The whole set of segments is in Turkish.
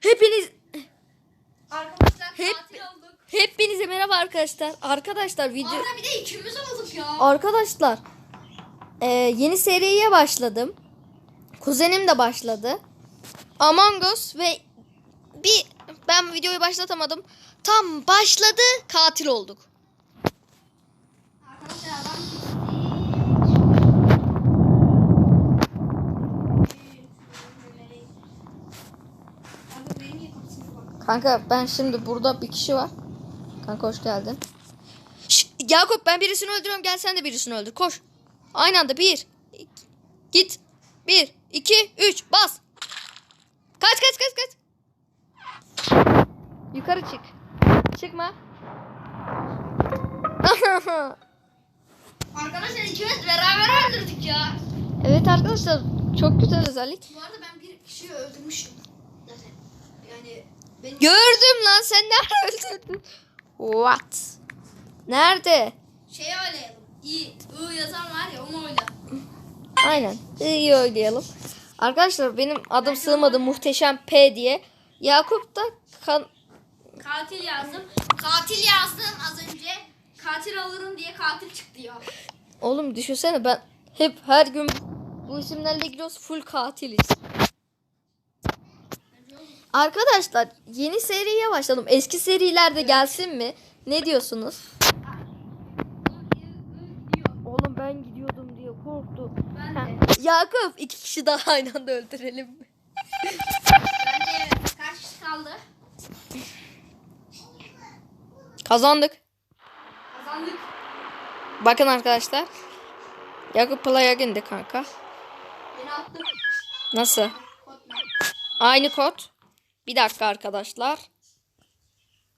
Hepiniz Arkadaşlar Hep- katil olduk. hepinize merhaba arkadaşlar. Arkadaşlar video Arda bir de ikimiz olduk ya. arkadaşlar e, yeni seriye başladım. Kuzenim de başladı. Among Us ve bir ben videoyu başlatamadım. Tam başladı katil olduk. Arkadaşlar adam Abi benim niye kapısına bak. Kanka ben şimdi burada bir kişi var. Kanka hoş geldin. Şş, Yakup ben birisini öldürüyorum gel sen de birisini öldür koş. Aynı anda bir. iki, git. Bir, iki, üç bas. Kaç kaç kaç kaç. Yukarı çık. Çıkma. Arkadaşlar ikimiz beraber öldürdük ya. evet arkadaşlar çok güzel özellik. Bu arada ben bir kişiyi öldürmüştüm. Zaten. Yani benim Gördüm lan sen nerede öldürdün? What? Nerede? şeyi oynayalım. İyi. I yazan var ya onu oyla. Aynen. İyi oynayalım. Arkadaşlar benim adım sığmadı muhteşem P diye. Yakup da kan Katil yazdım. Katil yazdım az önce. Katil olurum diye katil çıktı ya. Oğlum düşünsene ben hep her gün bu isimlerle giriyoruz full katiliz. Arkadaşlar yeni seriye başladım. Eski serilerde gelsin mi? Ne diyorsunuz? Oğlum ben gidiyordum diye korktum. Ben de. Yakup iki kişi daha aynı anda öldürelim mi? Bence evet. Kaç kişi kaldı? Kazandık. Kazandık. Bakın arkadaşlar. Yakup Play'a girdi kanka. Beni attı. Nasıl? Aynı kod. Bir dakika arkadaşlar.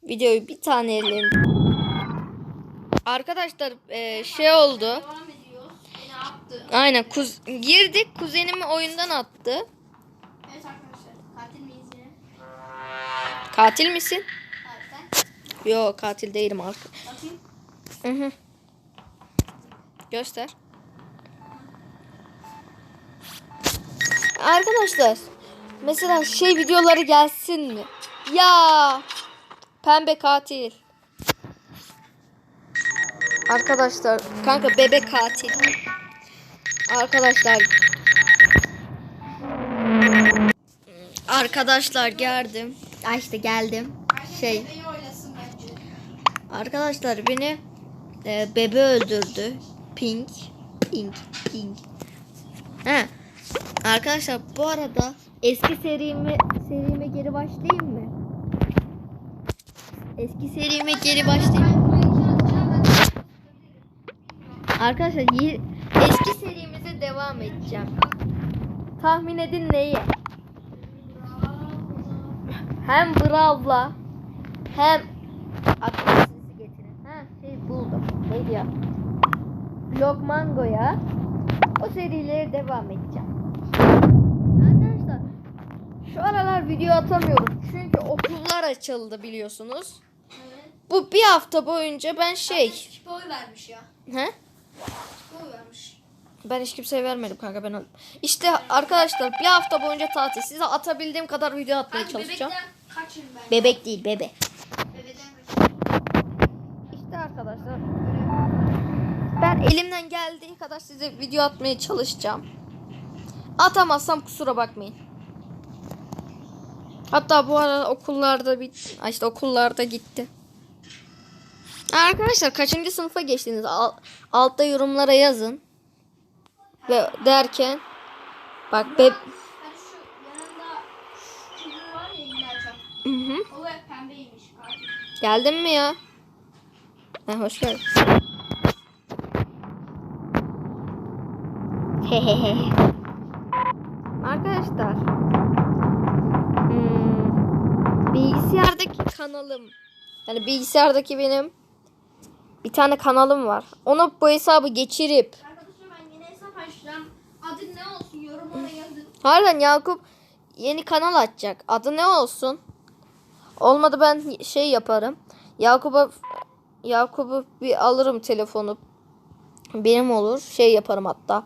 Videoyu bir tane elleyin. Arkadaşlar e, şey oldu. Aynen kuz girdik kuzenimi oyundan attı. Evet arkadaşlar. Katil miyiz yine? Katil misin? Hayır. Yo katil değilim arka. Bakayım. Hı hı. Göster. Arkadaşlar mesela şey videoları gelsin mi? Ya pembe katil. Arkadaşlar kanka bebek katil. Arkadaşlar Arkadaşlar geldim. Ay işte geldim. Şey. Arkadaşlar beni e, bebe öldürdü. Pink. Pink. Pink. He. Arkadaşlar bu arada eski serimi serime geri başlayayım mı? Eski serime geri başlayayım. Arkadaşlar eski serimize devam edeceğim. Tahmin edin neyi? Hem Brawl'la hem aklıma sizi getirin. Ha şey buldum. Neydi ya? Lokmango'ya o serilere devam edeceğim. Şu aralar video atamıyorum. Çünkü okullar açıldı biliyorsunuz. Evet. Bu bir hafta boyunca ben şey... Skip'e oy vermiş ya. He? Skip'e oy vermiş. Ben hiç kimseye vermedim kanka ben aldım. İşte arkadaşlar bir hafta boyunca tatil. Size atabildiğim kadar video atmaya Hadi çalışacağım. bebekten kaçın ben. Bebek değil bebe. Bebeden kaçın. İşte arkadaşlar. Ben elimden geldiği kadar size video atmaya çalışacağım. Atamazsam kusura bakmayın. Hatta bu arada okullarda bit, işte okullarda gitti. Arkadaşlar kaçıncı sınıfa geçtiniz? Al- altta yorumlara yazın. Ve derken bak be şu yanında şu çocuğu var ya İlhaçam. Hı hı. Geldin mi ya? Ha, hoş geldin. Hehehe. Arkadaşlar. Bilgisayardaki kanalım. Yani bilgisayardaki benim bir tane kanalım var. Ona bu hesabı geçirip Arkadaşlar ben yeni hesap açacağım. Adı ne olsun yorumlara yazın. Harbiden Yakup yeni kanal açacak. Adı ne olsun? Olmadı ben şey yaparım. Yakup'a Yakup'u bir alırım telefonu. Benim olur. Şey yaparım hatta.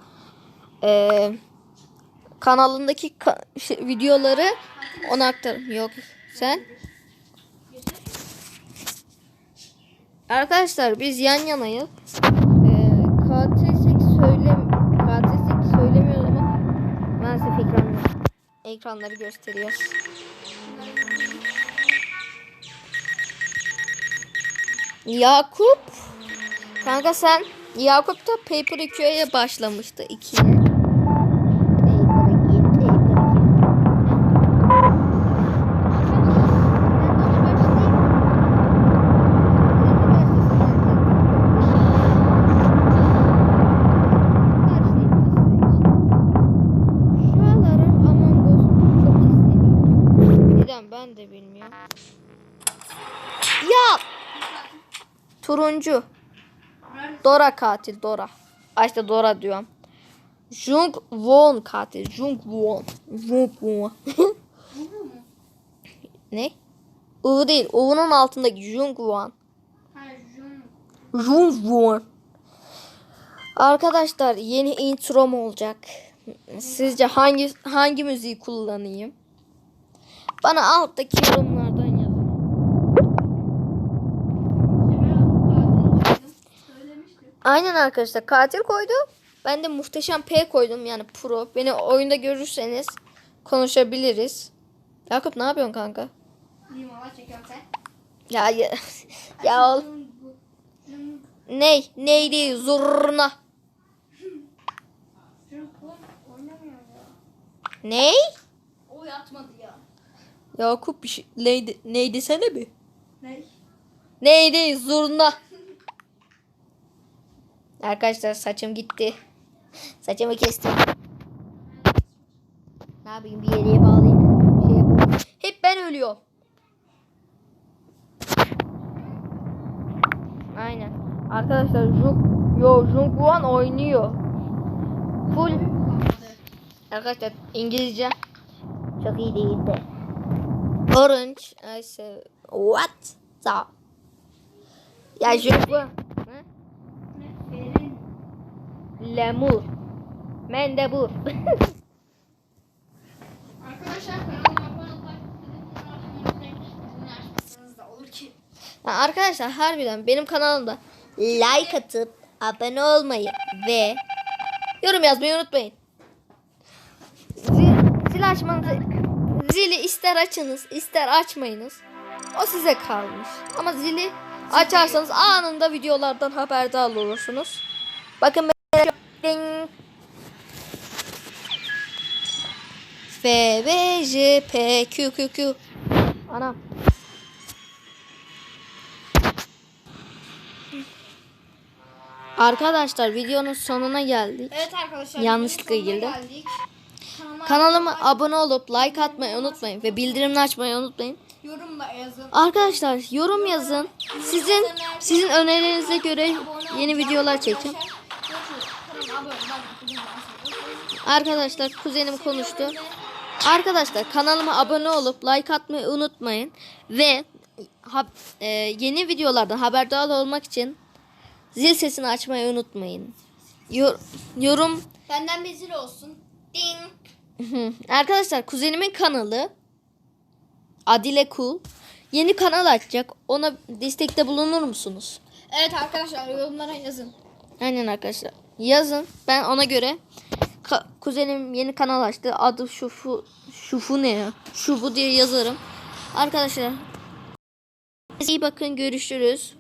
Ee, kanalındaki ka- şey, videoları ona aktarım. Yok sen? Arkadaşlar biz yan yanayız. Ee, katil sek söyle katil sek söylemiyor ama maalesef ekranları, ekranları gösteriyor. Yakup Kanka sen Yakup da Paper 2'ye başlamıştı 2'ye. Turuncu. Dora katil Dora. Ay işte Dora diyorum. Jung Won katil. Jung Won. Jung Won. ne? U değil. U'nun altındaki Jung Won. Jung Won. Arkadaşlar yeni introm olacak. Sizce hangi hangi müziği kullanayım? Bana alttaki yorumlardan yazın. Aynen arkadaşlar katil koydu. Ben de muhteşem P koydum yani pro. Beni oyunda görürseniz konuşabiliriz. Yakup ne yapıyorsun kanka? Ya ya, ya ol. Ney? Neydi? Zurna. Ney? O yatmadı ya. Yakup bir şey, neydi, neydi sene bir? Ne? Neydi? Zurna. Arkadaşlar saçım gitti. Saçımı kestim. Ne yapayım bir yere bağlayayım. Şey. Hep ben ölüyorum. Aynen. Arkadaşlar Jung, yo Jungwon oynuyor. Full. Arkadaşlar İngilizce çok iyi değildi. Orange. I say what? Stop. Ya Jungwon. Hı? Lemur. Mendebur. Arkadaşlar kanalıma arkadaşlar harbiden benim kanalımda like atıp abone olmayı ve yorum yazmayı unutmayın. Zil, zil açmanızı zili ister açınız ister açmayınız. O size kalmış. Ama zili açarsanız anında videolardan haberdar olursunuz. Bakın ben Ding. F, B, J, P, Q, Q, Q. Anam. Arkadaşlar videonun sonuna geldik. Evet arkadaşlar. Yanlışlıkla girdim. Kanalıma Kanalıma abone olup like atmayı unutmayın ve bildirimleri açmayı unutmayın. yorumla yazın. Arkadaşlar yorum yazın. Sizin sizin önerilerinize göre yeni videolar çekeceğim. Arkadaşlar kuzenim konuştu. Arkadaşlar kanalıma abone olup like atmayı unutmayın ve ha- e, yeni videolardan haberdar olmak için zil sesini açmayı unutmayın. Yor- yorum Benden bir zil olsun. Ding. Arkadaşlar kuzenimin kanalı Adile Cool yeni kanal açacak. Ona destekte bulunur musunuz? Evet arkadaşlar yorumlara yazın. Aynen arkadaşlar. Yazın. Ben ona göre ka- kuzenim yeni kanal açtı. Adı Şufu Şufu ne ya? Şufu diye yazarım. Arkadaşlar iyi bakın görüşürüz.